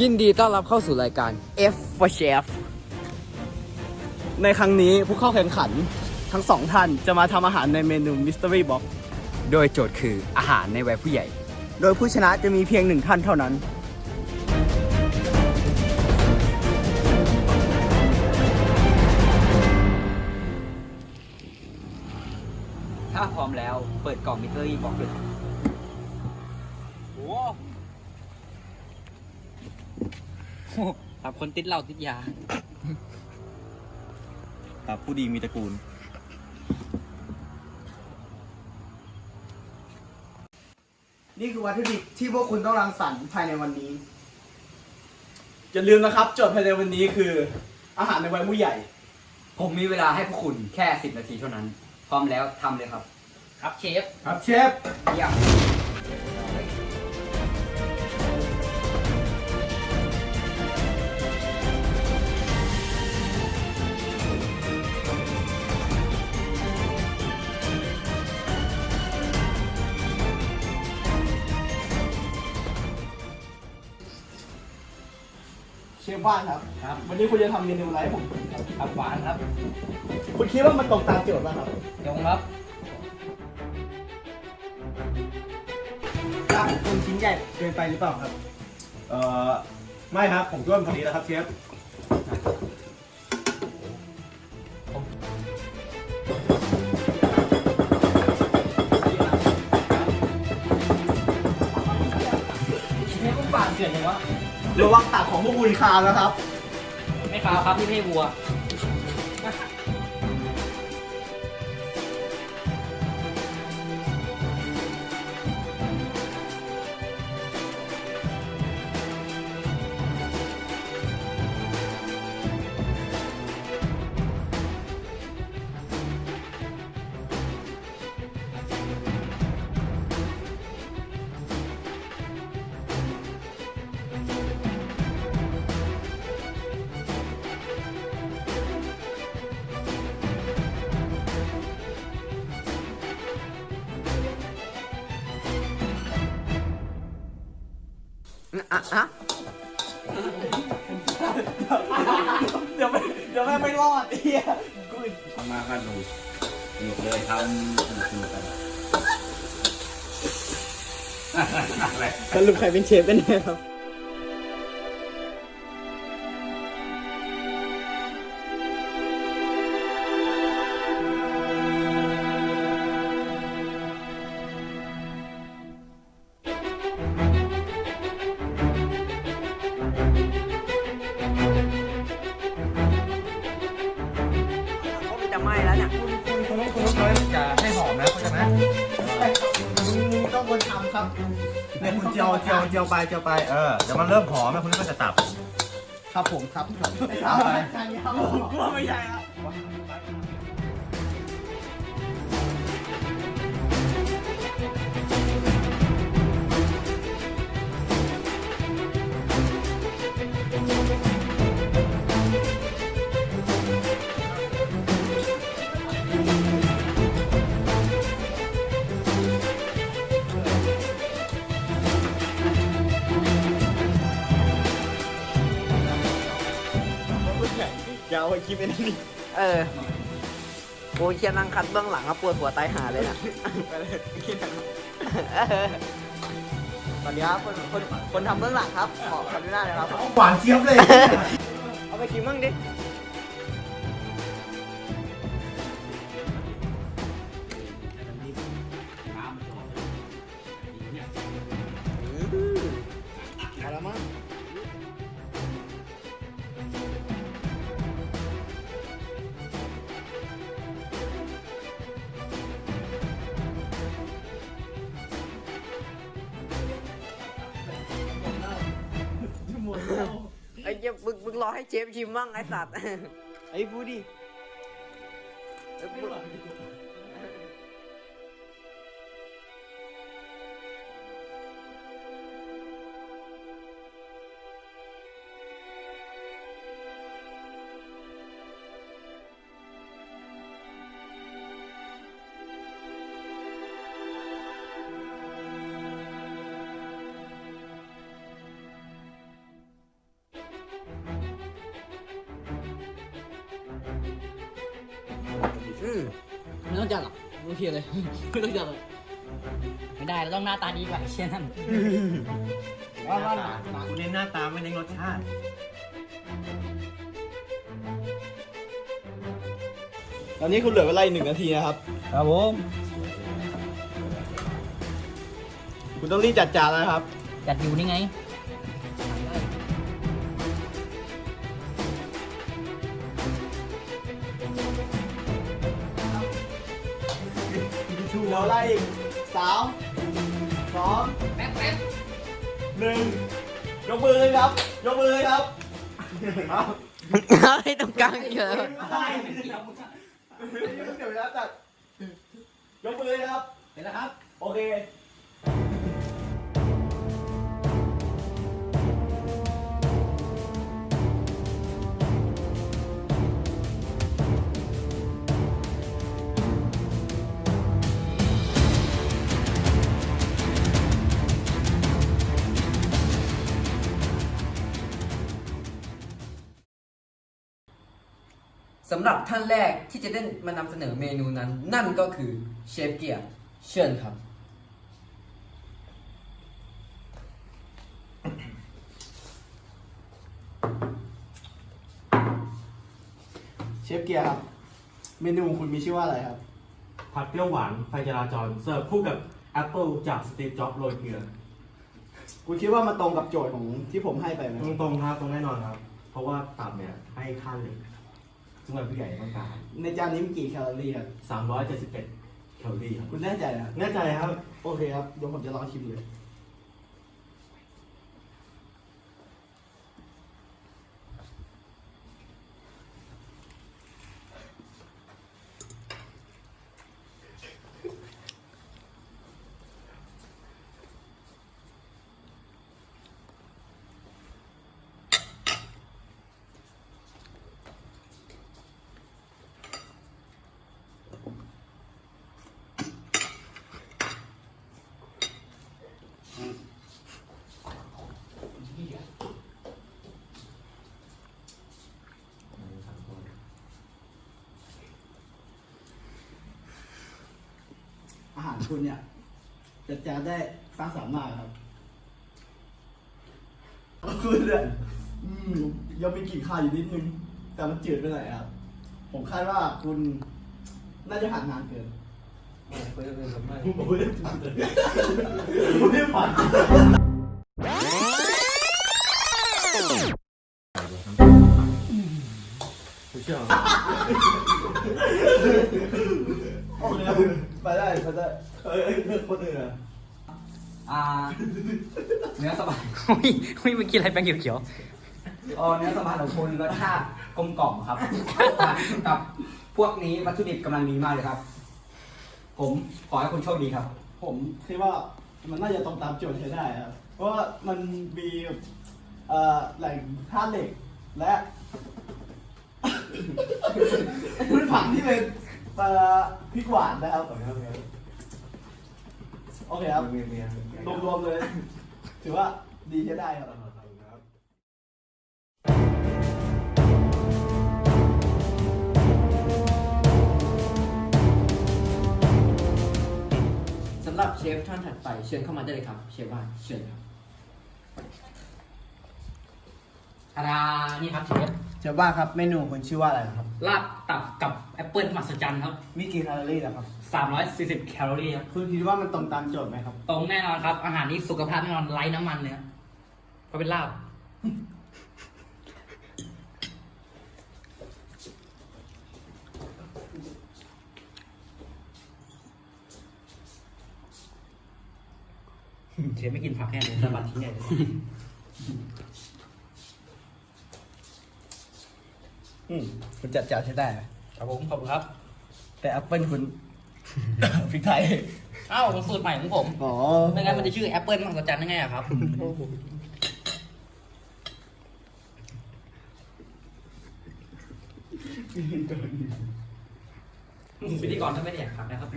ยินดีต้อนรับเข้าสู่รายการ F for Chef ในครั้งนี้ผู้เข้าแข่งขันทั้งสองท่านจะมาทำอาหารในเมนู Mystery Box โดยโจทย์คืออาหารในวัยผู้ใหญ่ โดยผู้ชนะจะมีเพียงหนึ่งท่านเท่านั้น ถ้าพร้อมแล้วเปิดกล่องมิเตอร์บอกเลย โอ้ ครับคนติดเหล้าติดยาครับผู้ดีมีตระกูล นี่คือวัตถุดิบที่พวกคุณต้องรังสรรค์ภายในวันนี้ อย่าลืมนะครับโจทย์ภายในวันนี้คือ อาหารในวัยผู้ใหญ่ ผมมีเวลาให้พวกคุณแค่ 10 นาทีเท่านั้น พร้อมแล้วทำเลยครับ ครับเชฟ ครับเชฟ เยี่ยม ชฟบ้านครับ ครับ วันนี้คุณจะทำเมนูอะไรให้ผมครับหวานครับคุณคิดว่ามันตรงตามโจทย์ป่ะครับยงครับครับคุณชิ้นใหญ่เกินไปหรือเปล่าครับ เอ่อ ไม่ครับ ผมคิดว่ามันพอดีแล้วครับเชฟ เชฟคุณปากเถื่อนเลยวะ ระวังตักของพวกคุณคาวนะครับ ไม่ขาวครับพี่ไม่วัว เดี๋ยวไม่เดี๋ยวแม่งไม่รอดเฮียกูมากันดูสนุกเลยทำสนุกสนุกกันอะไรสรุปใครเป็นเชฟเป็นแน่ครับ ยวเจียวไปเจียวไปเออเดี๋ยวมันเริ่มหอมแล้วคุณก็จะตับครับผมครับครับเอาไปกลัวไม่ใช่ครับ ยาวไอ้คลิปไอ้นี่เออโอ้ยเชียนั่งคัดเบื้องหลังอะปวดหัวตายหาเลยนะไปเลยคิดนะครับสวัสดีครับคนคนคนทำเบื้องหลังครับ ขอขอดูหน้าหน่อยครับ หวานเจี๊ยบเลย เอาไปกินบ้างดิ มึงมึงรอให้เชฟชิมบ้างไอ้สัตว์ ไอ้พูดดิเอ้ยมึง อืมไม่ต้องจัดหรอกไม่ต้องเทียร์เลย ไม่ต้องจัดเลยไม่ได้เราต้องหน้าตาดีกว่าไอ้เชี่ยนั่นว่าว่ากูเน้นหน้าตาไม่เน้นรสชาติ ตอนนี้คุณเหลือเวลาอีกหนึ่งนาทีนะครับ ครับผมคุณต้องรีบจัดจานแล้วนะครับ จัดอยู่นี่ไง อเวลาอีกสามสองแป๊บแป๊บหนึ่งยกมือเลยครับ ยกมือเลยครับให้ตรงกลางเยอะได้เดี๋ยวนะจัดยกมือเลยครับ เห็นแล้วครับ โอเค สำหรับท่านแรกที่จะได้มานำเสนอเมนูนั้น นั่นก็คือเชฟเกียร์เชิญครับ เชฟเกียร์ครับ เมนูของคุณมีชื่อว่าอะไรครับ ผัดเปรี้ยวหวานไฟจราจร เสิร์ฟคู่กับแอปเปิลจากสตีฟจ็อบส์โรยเกลือคุณคิดว่ามันตรงกับโจทย์ของที่ผมให้ไปไหมตรงๆครับตรงแน่นอนครับ เพราะว่าตับเนี่ยให้ค่าเหล็ก ซึ่งเราผู้ใหญ่ต้องการในจานนี้มีกี่แคลอรี่ครับ 371แคลอรี่ครับ คุณแน่ใจนะแน่ใจครับ โอเคครับ เดี๋ยวผมจะลองชิมเลย อาหาร คุณเนี่ยจัดจานได้สร้างสรรค์มากครับคุณเนี่ยอืมยังมีกลิ่นคาวอยู่นิดนึง แต่มันจืดไปหน่อยครับ ผมคาดว่าคุณน่าจะหันนานเกินผมไม่ได้ผัดผ เอ้ยเอ้ยเลือกคนอื่นอะอ่า เนื้อสบายเฮ้ยเฮ้ยเมื่อกี้อะไรแป้งเขียวอ๋อเนื้อสบายของคุณรสชาติกลมกล่อมครับกับพวกนี้วัตถุดิบกำลังดีมากเลยครับ ผมขอให้คุณโชคดีครับ ผมคิดว่ามันน่าจะตรงตามโจทย์ใช้ได้ครับ เพราะว่ามันมีเอ่อแหล่งธาตุเหล็กและพืชผักที่เป็นเอ่อพริกหวานนะครับ โอเคครับเมียเมียรวมๆเลย ถือว่าดีใช้ได้ครับสำหรับเชฟท่านถัดไป เชิญเข้ามาได้เลยครับ เชฟบ้านเชิญครับๆทารานี่ครับเชฟเจ้าบ้าครับเมนูคุณชื่อว่าอะไรครับ ลาบตับกับแอปเปิลมหัศจรรย์ครับ มีกี่แคลอรี่นะครับ 340 แคลอรี่ครับ คุณคิดว่ามันตรงตามโจทย์ไหมครับ ตรงแน่นอนครับ อาหารนี้สุขภาพแน่นอนไร้น้ำมันเนื้อเพราะเป็นลาบ เชฟไม่กินผักแห้งเลยสะบัดทิ้งใหญ่เลยอืมคุณจัดจานใช้ได้ไหมครับผมขอบคุณครับ แต่แอปเปิลคุณ พริกไทย เอ้าสูตรใหม่ของผมอ๋อไม่งั้นมันจะชื่อแอปเปิลมหัศจรรย์ได้ไงอะครับ พิธีกรก็ไม่ได้อยากทำนะครับ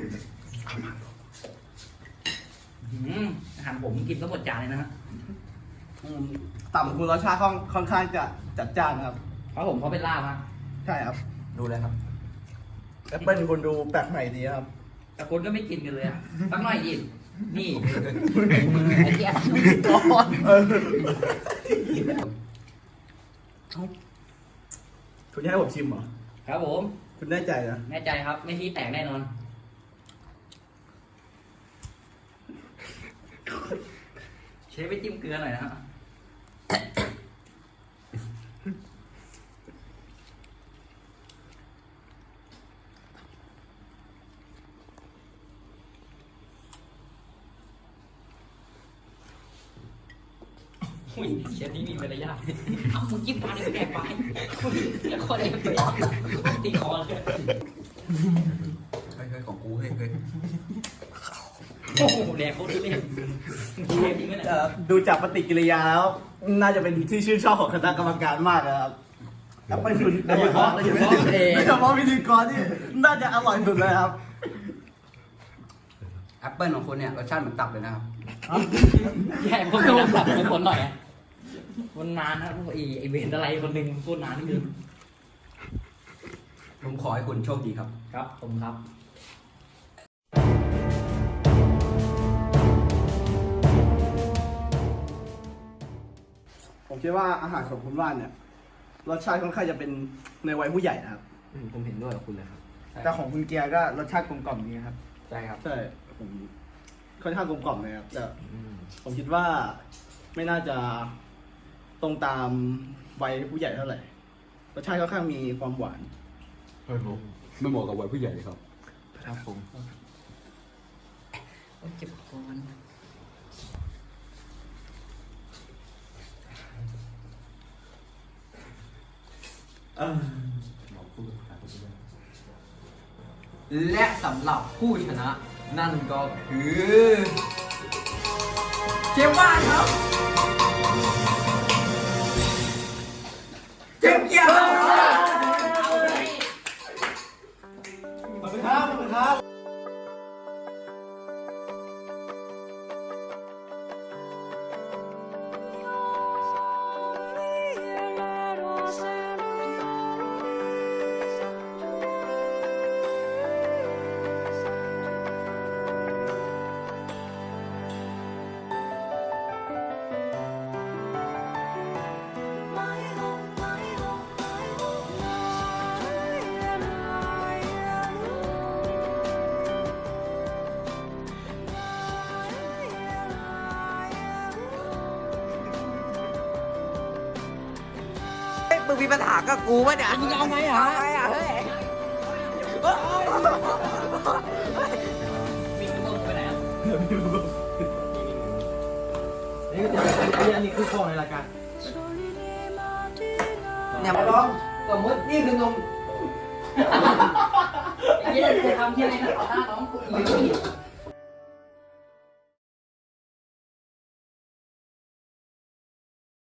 อืมอาหารผมกินต้องหมดจานเลยนะฮะอืมต่ำคุณรสชาติค่อนค่อนข้างจะจัดจ้านนะครับ เพราะผมเขาเป็นลาบฮะใช่ครับ ดูเลยครับแอปเปิลคุณดูแปลกใหม่ดีครับ แต่คนก็ไม่กินกันเลยอะสักหน่อยดินี่ไอ้เหี้ยเออคุณจะให้ผมชิมเหรอ ครับผม คุณแน่ใจนะแน่ใจครับ ไม่ที่แตกแน่นอน เชฟไปจิ้มเกลือหน่อยนะฮะ อุ้ยเชฟนี่มีมารยาทเอามึงจิ้มปลาในแกงไปแล้วคนเองไปตีคอเลยเฮ้ยเฮ้ยของกูเฮ้ยเฮ้ยโอ้โหแดกโคตรทุเล่นเชฟจริงไหมเนี่ยเอ่อดูจากปฏิกิริยาแล้ว น่าจะเป็นที่ชื่นชอบของคณะกรรมการมากนะครับแอปเปิลคุณโดยเฉพาะโดยเฉพาะโดยเฉพาะพิธีกรที่น่าจะอร่อยสุดเลยครับแอปเปิลของคุณเนี่ยรสชาติเหมือนตับเลยนะครับ แย่พวกนี้ตัดไปคนหน่อยอะ มันนานนะพวกไอ้ไอ้เวนอะไรคนหนึ่งพูดนานนิดนึงผมขอให้คุณโชคดีครับ ครับผมครับผมคิดว่าอาหารของคุณว่านเนี่ยรสชาติค่อนข้างจะเป็นในวัยผู้ใหญ่นะครับ ผมเห็นด้วยกับคุณเลยครับ แต่ของคุณเกียร์ก็รสชาติกลมกล่อมดีนะครับ ใช่ครับ ใช่ผมค่อนข้างกลมกล่อมเลยครับแต่ผมคิดว่าไม่น่าจะ ตรงตามวัยผู้ใหญ่เท่าไหร่รสชาติค่อนข้างมีความหวานไม่เหมาะกับวัยผู้ใหญ่ครับ ครับผมโอ้ยเจ็บคอนะและสำหรับผู้ชนะนั่นก็คือ เจมบ้านครับ เจม ปัญหากับกูปะเนี่ยมึงเอาไงอะเอาไงอะเฮ้ยวิ่งต้นไปไหนอะนี่ก็จะเป็นอันนี้คือของในรายการเนี่ยสมมตินี่คือนมไอ้เหี้ยจะทำที่อะไรนะต่อหน้าน้องกูอีก